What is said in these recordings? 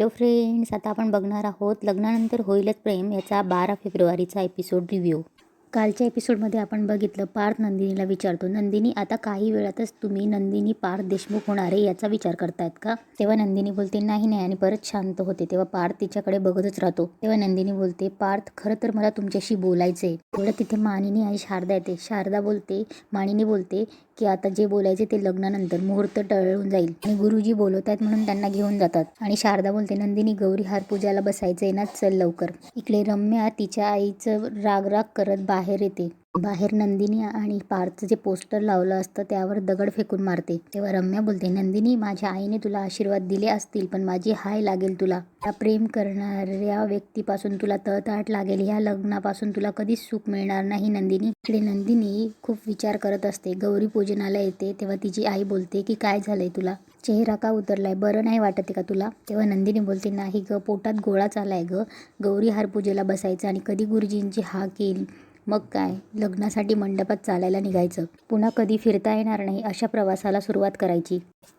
Hello friends आता आपण बघणार आहोत लग्नानंतर होईलच प्रेम याचा बारा फेब्रुवारीचा एपिसोड रिव्ह्यू. कालच्या एपिसोडमध्ये आपण बघितलं पार्थ नंदिनीला विचारतो नंदिनी आता काही वेळातच तुम्ही नंदिनी पार्थ देशमुख होणार आहे याचा विचार करतायत का? तेव्हा नंदिनी बोलते नाही नाही. आणि परत शांत होते. तेव्हा पार्थ तिच्याकडे बघतच राहतो. तेव्हा नंदिनी बोलते पार्थ खरं तर मला तुमच्याशी बोलायचं आहे तेवढं तिथे मानिनी आणि शारदा येते. शारदा बोलते मानिनी बोलते की आता जे बोलायचे ते लग्नानंतर मुहूर्त टळून जाईल. आणि गुरुजी बोलवत आहेत म्हणून त्यांना घेऊन जातात. आणि शारदा बोलते नंदिनी गौरी हार पूजाला बसायचंय ना चल लवकर. इकडे रम्या तिच्या आईचं राग राग करत बाहेर बाहेर येते. बाहेर नंदिनी आणि पार्थचं जे पोस्टर लावलं असतं त्यावर दगड फेकून मारते. तेव्हा रम्या बोलते नंदिनी माझ्या आईने तुला आशीर्वाद दिले असतील पण माझी हाय लागेल तुला. त्या प्रेम करणाऱ्या व्यक्तीपासून तुला तळतळाट लागेल. ह्या लग्नापासून तुला कधीच सुख मिळणार नाही नंदिनी. इकडे नंदिनी खूप विचार करत असते. गौरी पूजनाला येते तेव्हा तिची आई बोलते की काय झालंय तुला? चेहरा का उतरलाय? बरं नाही वाटत आहे का तुला? तेव्हा नंदिनी बोलते नाही ग पोटात गोळा चालाय ग. गौरी हार पूजेला बसायचं आणि कधी गुरुजींची हाक येईल मग काय? लग्नासाठी मंडपात चालायला निघायचं. पुन्हा कधी फिरता येणार नाही अशा प्रवासाला सुरुवात करायची.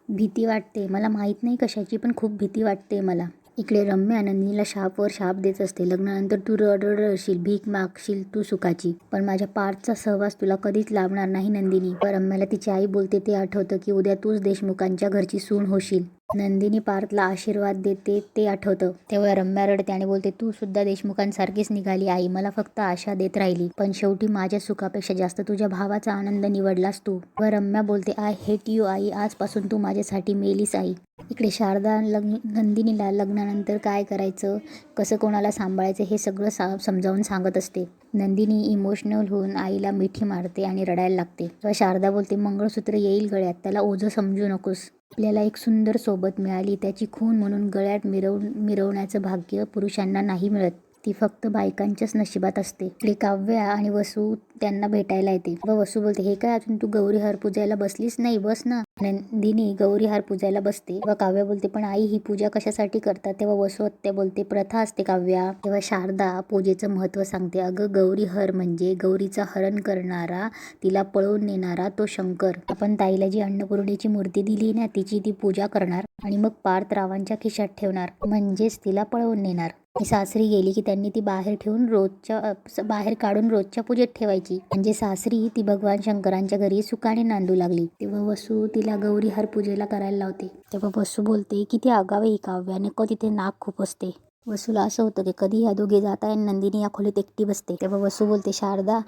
भीती वाटते. मला माहीत नाही कशाची पण खूप भीती वाटते मला. इकडे रम्या नंदिनीला शापवर शाप देत असते. लग्नानंतर तू रडरडशील भीक मागशील तू सुखाची. पण माझ्या पार्थचा सहवास तुला कधीच लाभणार नाही नंदिनी. पण रम्याला तिची आई बोलते ते आठवतं की उद्या तूच देशमुखांच्या घरची सून होशील. नंदिनी पार्थला आशीर्वाद देते ते आठवतं. तेव्हा रम्या रडते आणि बोलते तू सुद्धा देशमुखांसारखीच निघाली आई. मला फक्त आशा देत राहिली. पण शेवटी माझ्या सुखापेक्षा जास्त तुझ्या भावाचा आनंद निवडलास तू. व रम्या बोलते आय हेट यू आई. आजपासून तू माझ्यासाठी मेलीस आई. इकडे शारदा लग्न नंदिनीला लग्नानंतर काय करायचं कसं कोणाला सांभाळायचं हे सगळं सा समजावून सांगत असते. नंदिनी इमोशनल होऊन आईला मिठी मारते आणि रडायला लागते. तेव्हा शारदा बोलते मंगळसूत्र येईल गळ्यात. त्याला ओझं समजू नकोस. आपल्याला एक सुंदर सोबत मिळाली. त्याची खून म्हणून गळ्यात मिरव मिरवण्याचं भाग्य पुरुषांना नाही मिळत. ती फक्त बायकांच्याच नशिबात असते. इकडे काव्या आणि वसू त्यांना भेटायला येते. व वसू बोलते हे काय अजून तू गौरी हार पूजायला बसलीस? नाही बस ना. नंदिनी गौरी हार पूजायला बसते. व काव्या बोलते पण आई ही पूजा कशासाठी करतात? तेव्हा वसू हत्या बोलते प्रथा असते काव्या. तेव्हा शारदा पूजेचं महत्त्व सांगते अगं गौरी हर म्हणजे गौरीचा हरण करणारा तिला पळवून नेणारा तो शंकर. आपण ताईला जी अन्नपूर्णेची मूर्ती दिली ना तिची ती पूजा करणार आणि मग पार्थ रावांच्या खिशात ठेवणार. म्हणजेच तिला पळवून नेणार. सासरी गेली की त्यांनी ती बाहेर ठेवून रोजच्या बाहेर काढून रोजच्या पूजेत ठेवायची. म्हणजे सासरी ती भगवान शंकरांच्या घरी सुखाने नांदू लागली. तेव्हा वसू तिला गौरी हर पूजेला करायला लावते. तेव्हा वसू बोलते की ती आगावे ही काव्या नको तिथे नाक खूप असते. वसूला असं होतं की कधी ह्या दोघे जात आहे नंदिनी या खोलीत एकटी बसते. तेव्हा वसू बोलते शारदा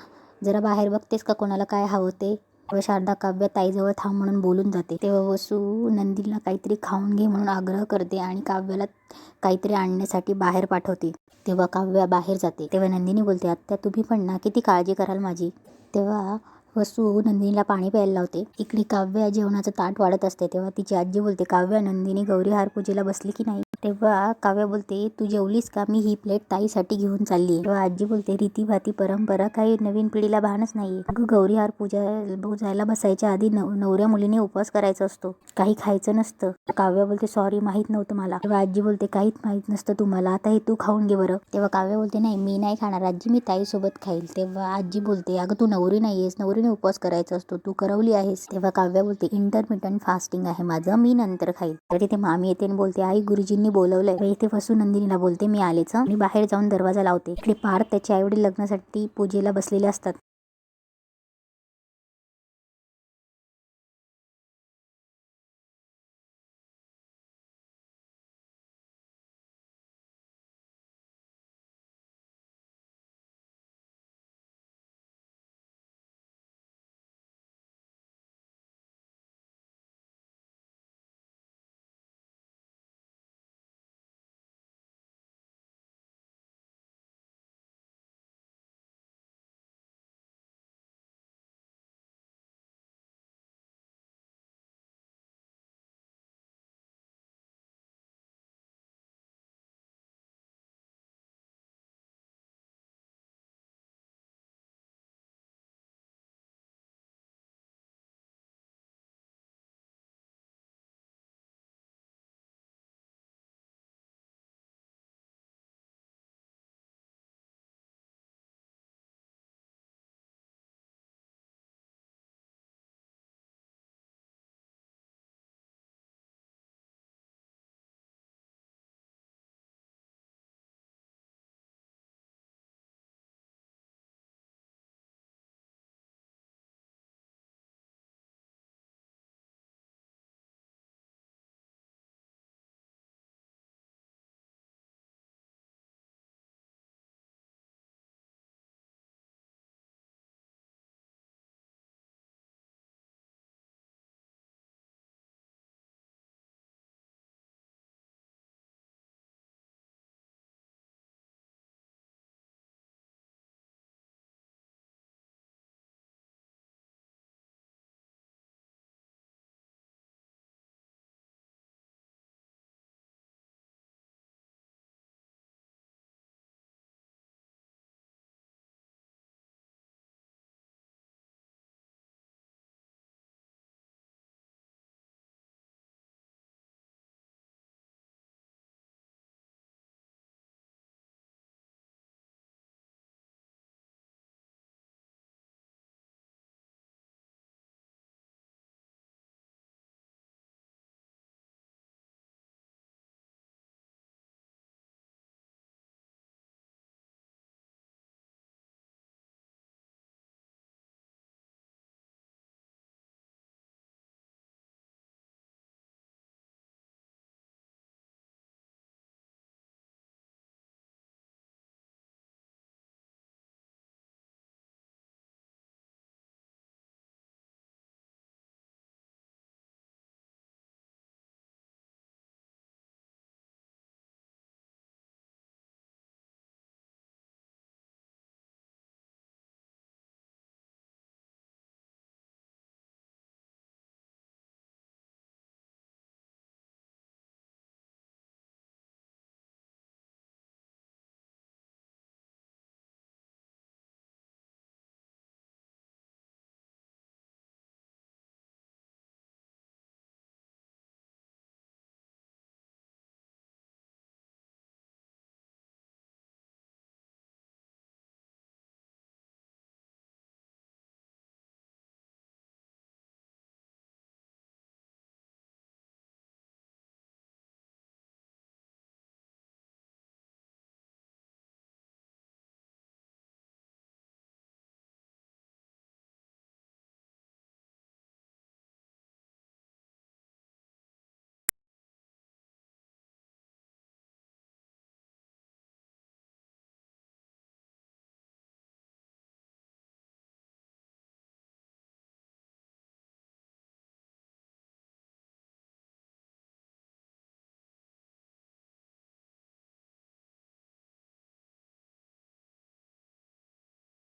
जरा बाहेर बघतेस का कोणाला काय हवं ते? व शारदा काव्या ताईजवळ थांब म्हणून बोलून जाते. तेव्हा वसू नंदीला काहीतरी खाऊन घे म्हणून आग्रह करते आणि काव्याला काहीतरी आणण्यासाठी बाहेर पाठवते. तेव्हा काव्या बाहेर जाते. तेव्हा नंदिनी बोलते आत्या तुम्ही पण ना किती काळजी कराल माझी? तेव्हा वसू नंदिनीला पाणी प्यायला लावते. इकडे काव्या जेवणाचं ताट वाढत असते तेव्हा तिची आजी बोलते काव्या नंदिनी गौरी हार पूजेला बसली की नाही? तेव्हा काव्या बोलते तू जेवलीस का? मी ही प्लेट ताईसाठी घेऊन चालली तेव्हा आजी बोलते रीतीभाती परंपरा काही नवीन पिढीला भानच नाही अगं गौरी हार पूजा पूजायला बसायच्या आधी नव नवऱ्या मुलीने उपवास करायचा असतो. काही खायचं नसतं. काव्या बोलते सॉरी माहीत नव्हतं मला. तेव्हा आजी बोलते काहीच माहीत नसतं तुम्हाला. आता हे तू खाऊन घे बरं. तेव्हा काव्या बोलते नाही मी नाही खाणार आजी मी ताईसोबत खाईल. तेव्हा आजी बोलते अगं तू नवरी नाही आहेस रात्रीने उपवास करायचा असतो. तू करवली आहेस. तेव्हा काव्या बोलते इंटरमिटंट फास्टिंग आहे माझं. मी नंतर खाईल तर तिथे मामी येते आणि बोलते आई गुरुजींनी बोलवलंय. इथे फसू नंदिनीला बोलते मी आलेच आणि बाहेर जाऊन दरवाजा लावते. इकडे पार्थ त्याचे आईवडील लग्नासाठी पूजेला बसलेले असतात.